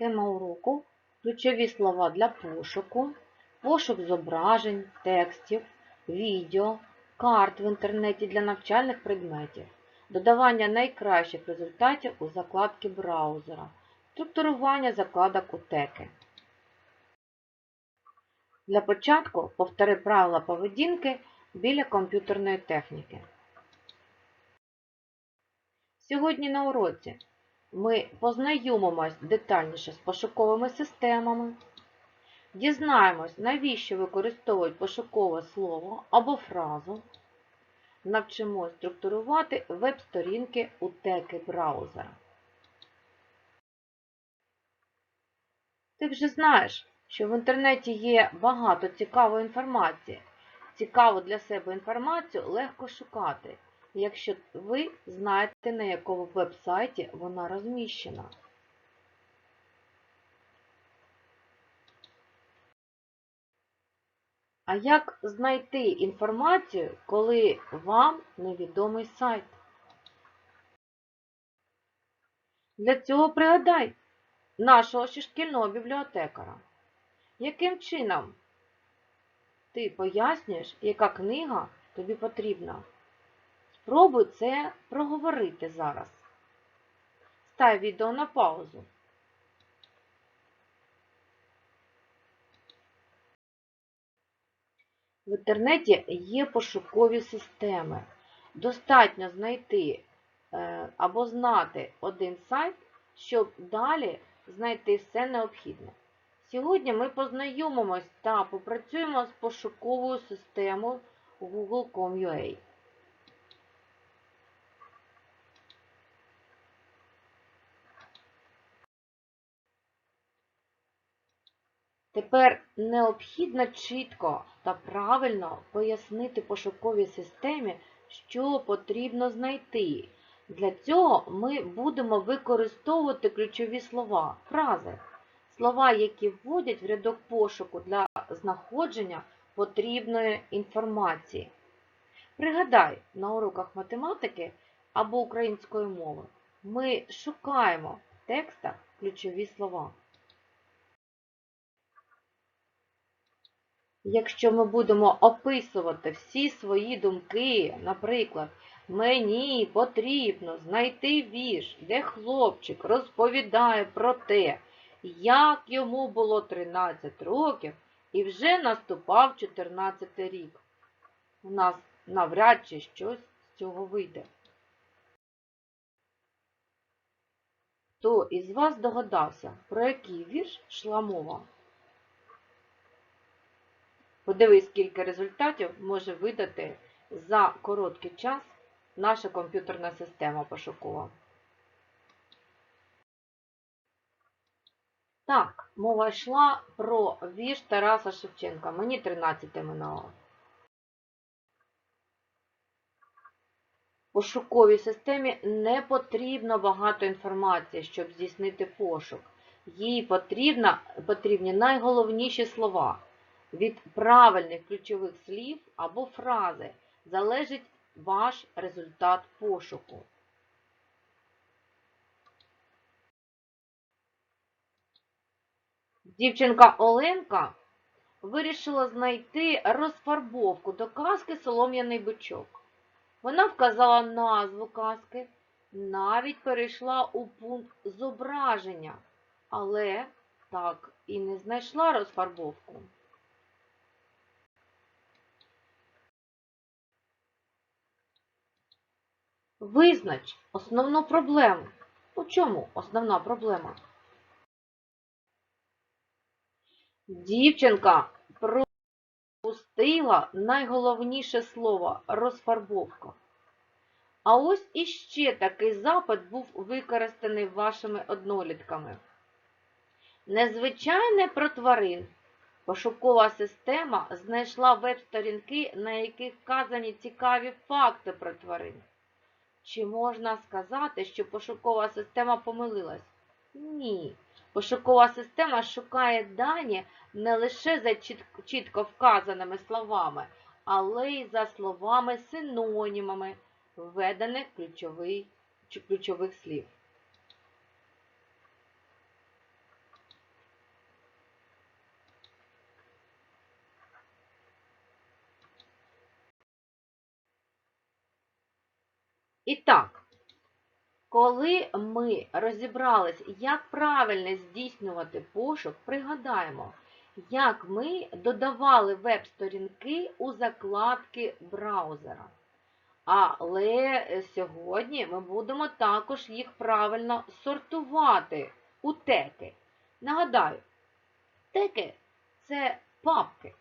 Тема уроку ключові слова для пошуку, пошук зображень, текстів, відео, карт в інтернеті для навчальних предметів, додавання найкращих результатів у закладки браузера, структурування закладок у теки. Для початку повтори правила поведінки біля комп'ютерної техніки. Сьогодні на уроці ми познайомимось детальніше з пошуковими системами, дізнаємось, навіщо використовують пошукове слово або фразу, навчимось структурувати веб-сторінки у теки браузера. Ти вже знаєш, що в інтернеті є багато цікавої інформації. Цікаву для себе інформацію легко шукати, якщо ви знаєте, на якому веб-сайті вона розміщена. А як знайти інформацію, коли вам невідомий сайт? Для цього пригадай нашого шкільного бібліотекара. Яким чином ти пояснюєш, яка книга тобі потрібна? Спробуй це проговорити зараз. Став відео на паузу. В інтернеті є пошукові системи. Достатньо знайти е, або знати один сайт, щоб далі знайти все необхідне. Сьогодні ми познайомимось та попрацюємо з пошуковою системою Google.com.ua. Тепер необхідно чітко та правильно пояснити пошуковій системі, що потрібно знайти. Для цього ми будемо використовувати ключові слова, фрази, слова, які вводять в рядок пошуку для знаходження потрібної інформації. Пригадай, на уроках математики або української мови ми шукаємо в текстах ключові слова. Якщо ми будемо описувати всі свої думки, наприклад, мені потрібно знайти вірш, де хлопчик розповідає про те, як йому було 13 років і вже наступав 14 рік. У нас навряд чи щось з цього вийде. Хто із вас догадався, про який вірш йшла мова? Подивись, скільки результатів може видати за короткий час наша комп'ютерна система пошукова. Так, мова йшла про вірш Тараса Шевченка. Мені 13 минало. Пошуковій системі не потрібно багато інформації, щоб здійснити пошук. Їй потрібні найголовніші слова. Від правильних ключових слів або фрази залежить ваш результат пошуку. Дівчинка Оленка вирішила знайти розфарбовку до казки Солом'яний бичок. Вона вказала назву казки, навіть перейшла у пункт зображення, але так і не знайшла розфарбовку. Визнач основну проблему. У чому основна проблема? Дівчинка пропустила найголовніше слово розфарбовка. А ось іще такий запит був використаний вашими однолітками. Незвичайне про тварин. Пошукова система знайшла веб-сторінки, на яких вказані цікаві факти про тварин. Чи можна сказати, що пошукова система помилилась? Ні. Пошукова система шукає дані не лише за чітко вказаними словами, але й за словами-синонімами введених ключових слів. І так, коли ми розібрались, як правильно здійснювати пошук, пригадаємо, як ми додавали веб-сторінки у закладки браузера. Але сьогодні ми будемо також їх правильно сортувати у теки. Нагадаю, теки це папки.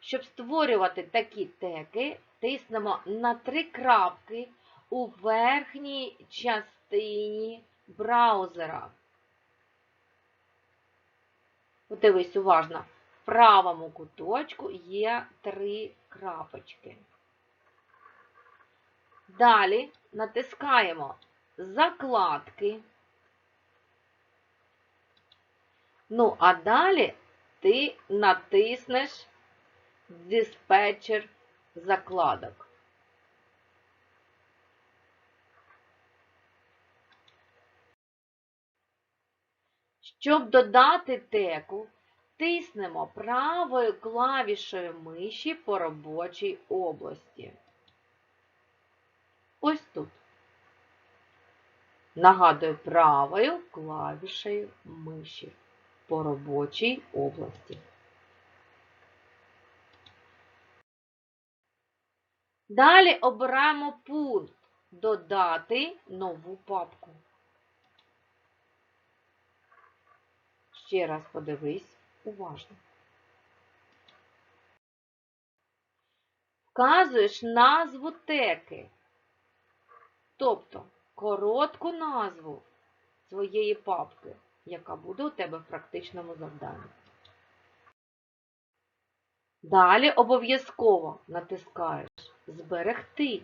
Щоб створювати такі теки, тиснемо на три крапки у верхній частині браузера. Подивись уважно, в правому куточку є три крапочки. Далі натискаємо закладки. Ну, а далі ти натиснеш диспетчер закладок. Щоб додати теку, тиснемо правою клавішою миші по робочій області. Ось тут. Нагадую правою клавішею миші по робочій області. Далі обираємо пункт Додати нову папку. Ще раз подивись уважно. Вказуєш назву теки, тобто коротку назву своєї папки, яка буде у тебе в практичному завданні. Далі обов'язково натискаєш Зберегти.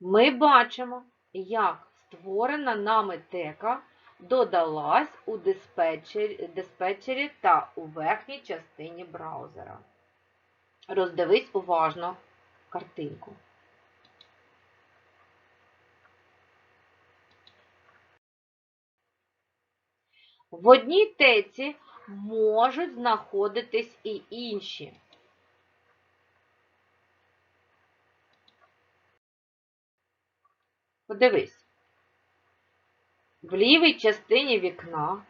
Ми бачимо, як створена нами тека додалась у диспетчері, диспетчері та у верхній частині браузера. Роздивись уважно картинку. В одній теці можуть знаходитись і інші. Подивись. В лівій частині вікна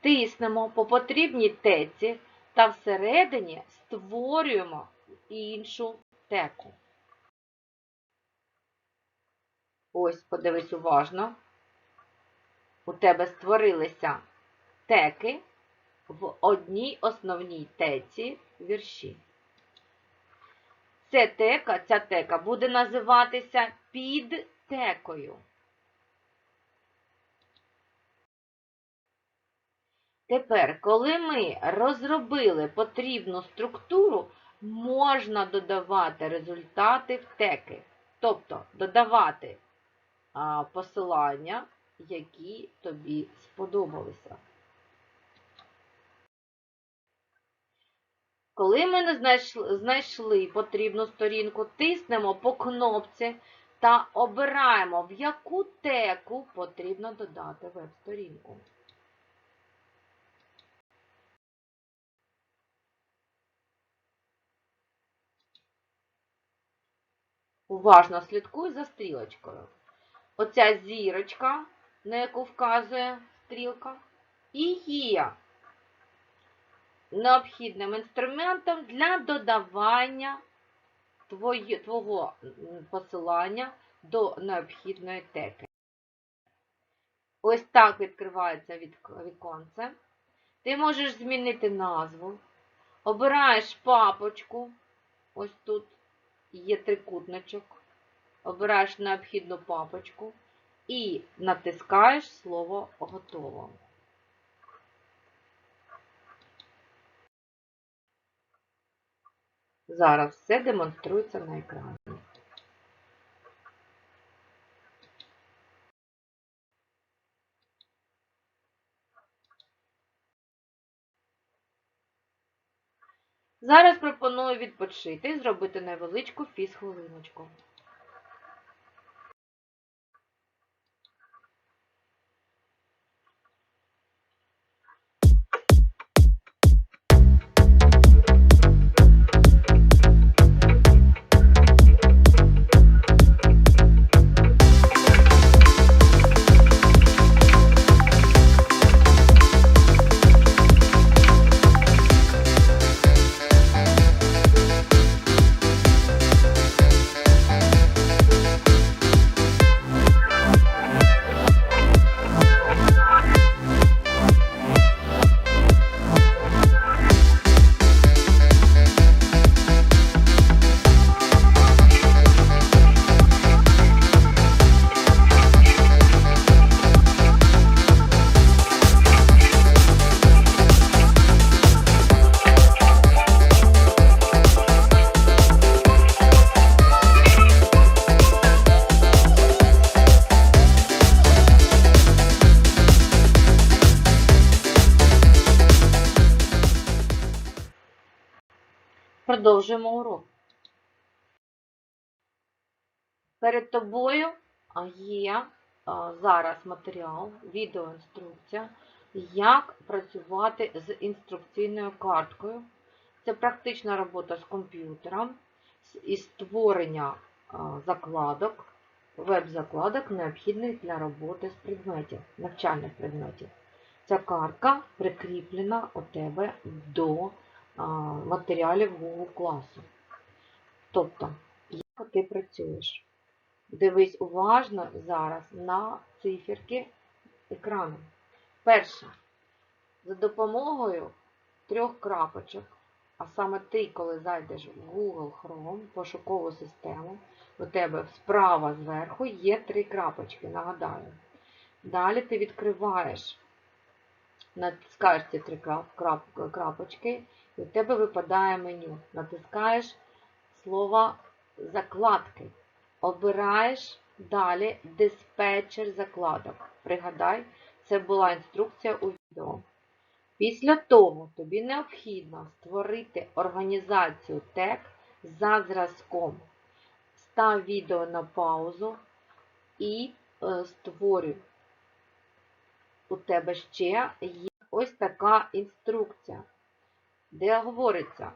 тиснемо по потрібній теці та всередині створюємо іншу теку. Ось, подивись уважно. У тебе створилися теки в одній основній теці вірші. Ця тека, ця тека буде називатися підтекою. Тепер, коли ми розробили потрібну структуру, можна додавати результати в теки, тобто додавати а, посилання, які тобі сподобалися. Коли ми не знайшли потрібну сторінку, тиснемо по кнопці та обираємо, в яку теку потрібно додати веб-сторінку. Уважно слідкуй за стрілочкою. Оця зірочка, на яку вказує стрілка, і є необхідним інструментом для додавання твого посилання до необхідної теки. Ось так відкривається віконце. Ти можеш змінити назву, обираєш папочку, ось тут є трикутничок, обираєш необхідну папочку і натискаєш слово готово. Зараз все демонструється на екрані. Зараз пропоную відпочити і зробити невеличку фіз-хвилиночку. Продовжуємо урок. Перед тобою є зараз матеріал, відеоінструкція, як працювати з інструкційною карткою. Це практична робота з комп'ютером і створення закладок, веб-закладок, необхідних для роботи з предметів, навчальних предметів. Ця картка прикріплена у тебе до матеріалів Google класу. Тобто, як ти працюєш? Дивись уважно зараз на циферки екрану. Перше. За допомогою трьох крапочок, а саме ти, коли зайдеш в Google Chrome, пошукову систему, у тебе справа зверху є три крапочки, нагадаю. Далі ти відкриваєш, натискаєш ці три крап- крап- крапочки, у тебе випадає меню. Натискаєш слово закладки. Обираєш далі диспетчер закладок. Пригадай, це була інструкція у відео. Після того тобі необхідно створити організацію тег за зразком. Став відео на паузу і е, створюй. У тебе ще є ось така інструкція, де говориться,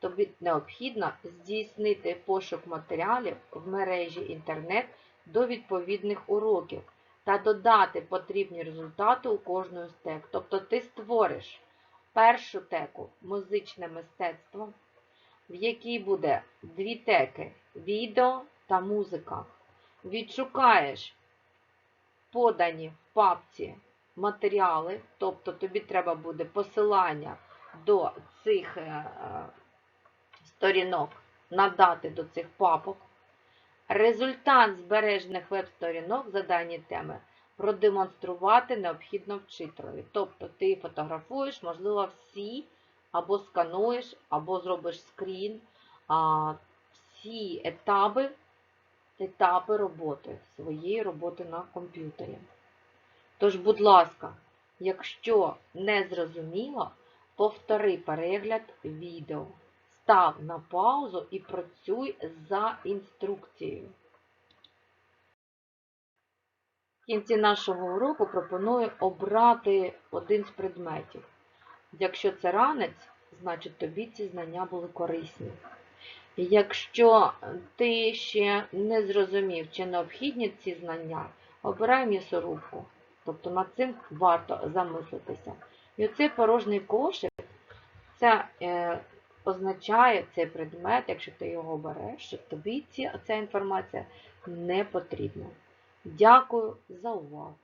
тобі необхідно здійснити пошук матеріалів в мережі інтернет до відповідних уроків та додати потрібні результати у кожну з тег. Тобто ти створиш першу теку музичне мистецтво, в якій буде дві теки відео та музика. Відшукаєш подані в папці матеріали, тобто тобі треба буде посилання до цих е, сторінок надати до цих папок. Результат збережених веб-сторінок за дані теми продемонструвати необхідно вчителеві. Тобто ти фотографуєш, можливо, всі, або скануєш, або зробиш скрін, всі етапи, етапи роботи, своєї роботи на комп'ютері. Тож, будь ласка, якщо не зрозуміло, повтори перегляд відео. Став на паузу і працюй за інструкцією. В кінці нашого уроку пропоную обрати один з предметів. Якщо це ранець, значить тобі ці знання були корисні. Якщо ти ще не зрозумів, чи необхідні ці знання, обирай м'ясорубку. Тобто над цим варто замислитися. І оцей порожній кошик, це е, означає цей предмет, якщо ти його береш, що тобі ця, ця інформація не потрібна. Дякую за увагу!